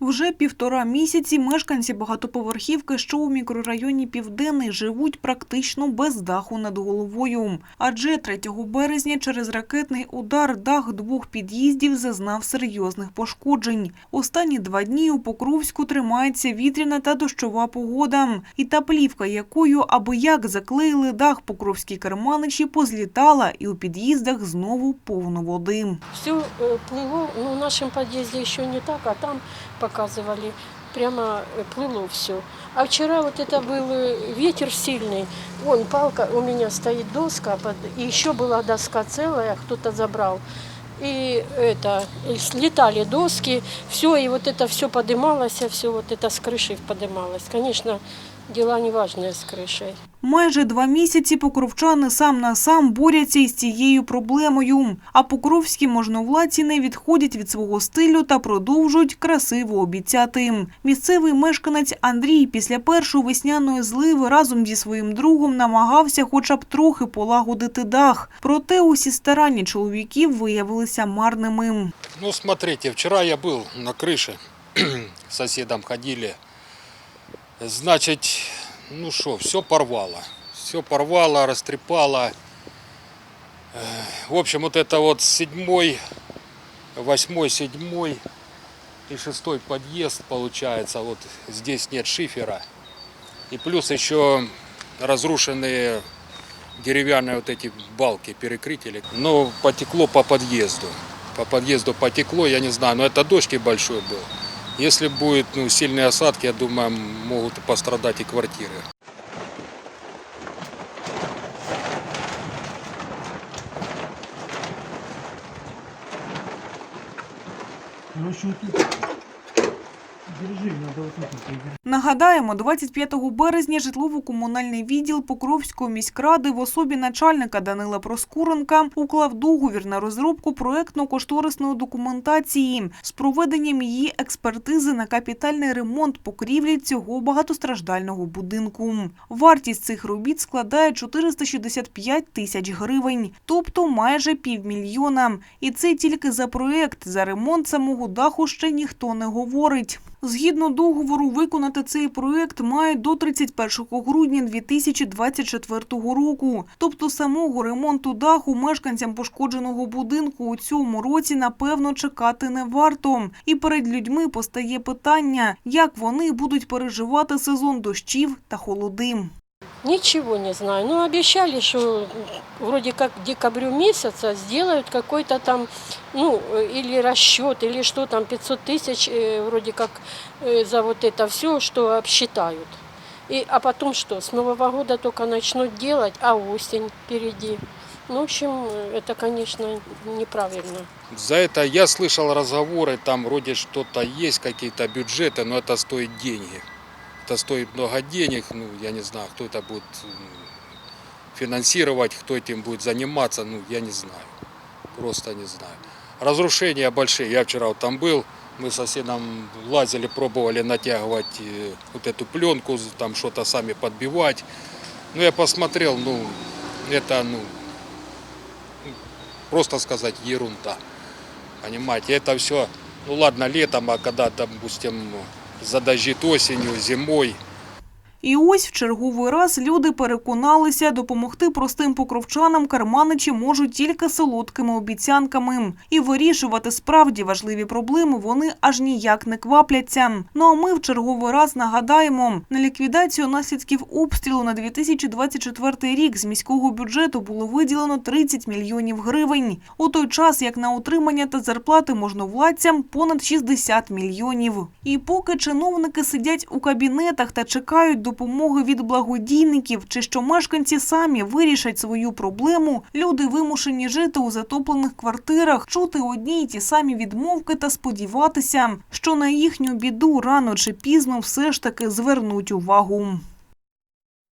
Вже півтора місяці мешканці багатоповерхівки, що у мікрорайоні Південний, живуть практично без даху над головою. Адже 3 березня через ракетний удар дах двох під'їздів зазнав серйозних пошкоджень. Останні два дні у Покровську тримається вітряна та дощова погода. І та плівка, якою аби як заклеїли дах покровські керманичі, позлітала, і у під'їздах знову повно води. Все э, плыло, ну, в нашем подъезде еще не так, а там показывали, прямо э, плыло все. А вчера вот это был э, ветер сильный, вон палка, у меня стоит доска, под- и еще была доска целая, кто-то забрал. И это, и слетали доски, все, и вот это все подымалось, все вот это с крыши подымалось. Конечно, дела неважные с крышей. Майже два місяці покровчани сам на сам борються із цією проблемою. А покровські можновладці не відходять від свого стилю та продовжують красиво обіцяти. Місцевий мешканець Андрій після першої весняної зливи разом зі своїм другом намагався хоча б трохи полагодити дах. Проте усі старання чоловіків виявилися марними. Ну, смотрите, вчера я был на крыше, с соседом ходили. Значит, ну что, все порвало. Все порвало, растрепало. Э, В общем, вот это вот седьмой, восьмой, седьмой и шестой подъезд получается. Вот здесь нет шифера. И плюс еще разрушенные деревянные вот эти балки, перекрытия. Но потекло по подъезду. По подъезду потекло, я не знаю, но это дождь большой был. Если будет ну, сильные осадки, я думаю, могут пострадать и квартиры. Короче, вот тут. Нагадаємо, 25 березня житлово-комунальний відділ Покровської міськради в особі начальника Данила Проскуренка уклав договір на розробку проектно-кошторисної документації з проведенням її експертизи на капітальний ремонт покрівлі цього багатостраждального будинку. Вартість цих робіт складає 465 тисяч гривень, тобто майже півмільйона. І це тільки за проект. За ремонт самого даху ще ніхто не говорить. Згідно договору, виконати цей проект мають до 31 грудня 2024 року. Тобто самого ремонту даху мешканцям пошкодженого будинку у цьому році напевно чекати не варто. І перед людьми постає питання, як вони будуть переживати сезон дощів та холоди. Ничего не знаю. Ну, обещали, что вроде как к декабрю месяца сделают какой-то там, ну, э, или расчет, или что там, 500 тысяч э, вроде как э, за вот это все, что обсчитают. И, а потом что, с Нового года только начнут делать, а осень впереди. Ну, в общем, э, это, конечно, неправильно. За это я слышал разговоры, там вроде что-то есть, какие-то бюджеты, но это стоит деньги. Это стоит много денег, ну, я не знаю, кто это будет финансировать, кто этим будет заниматься, ну, я не знаю. Просто не знаю. Разрушения большие. Я вчера вот там был, мы с соседом лазили, пробовали натягивать э, вот эту пленку, там что-то сами подбивать. Ну, я посмотрел, ну, это, ну, просто сказать ерунда. Понимаете, это все, ну ладно, летом, а когда, допустим, задождит осенью, зимой, І ось в черговий раз люди переконалися, допомогти простим покровчанам карманичі можуть тільки солодкими обіцянками. І вирішувати справді важливі проблеми вони аж ніяк не квапляться. Ну а ми в черговий раз нагадаємо, на ліквідацію наслідків обстрілу на 2024 рік з міського бюджету було виділено 30 мільйонів гривень. У той час, як на утримання та зарплати можновладцям понад 60 мільйонів. І поки чиновники сидять у кабінетах та чекають допомоги від благодійників, чи що мешканці самі вирішать свою проблему, люди вимушені жити у затоплених квартирах, чути одні й ті самі відмовки та сподіватися, що на їхню біду рано чи пізно все ж таки звернуть увагу.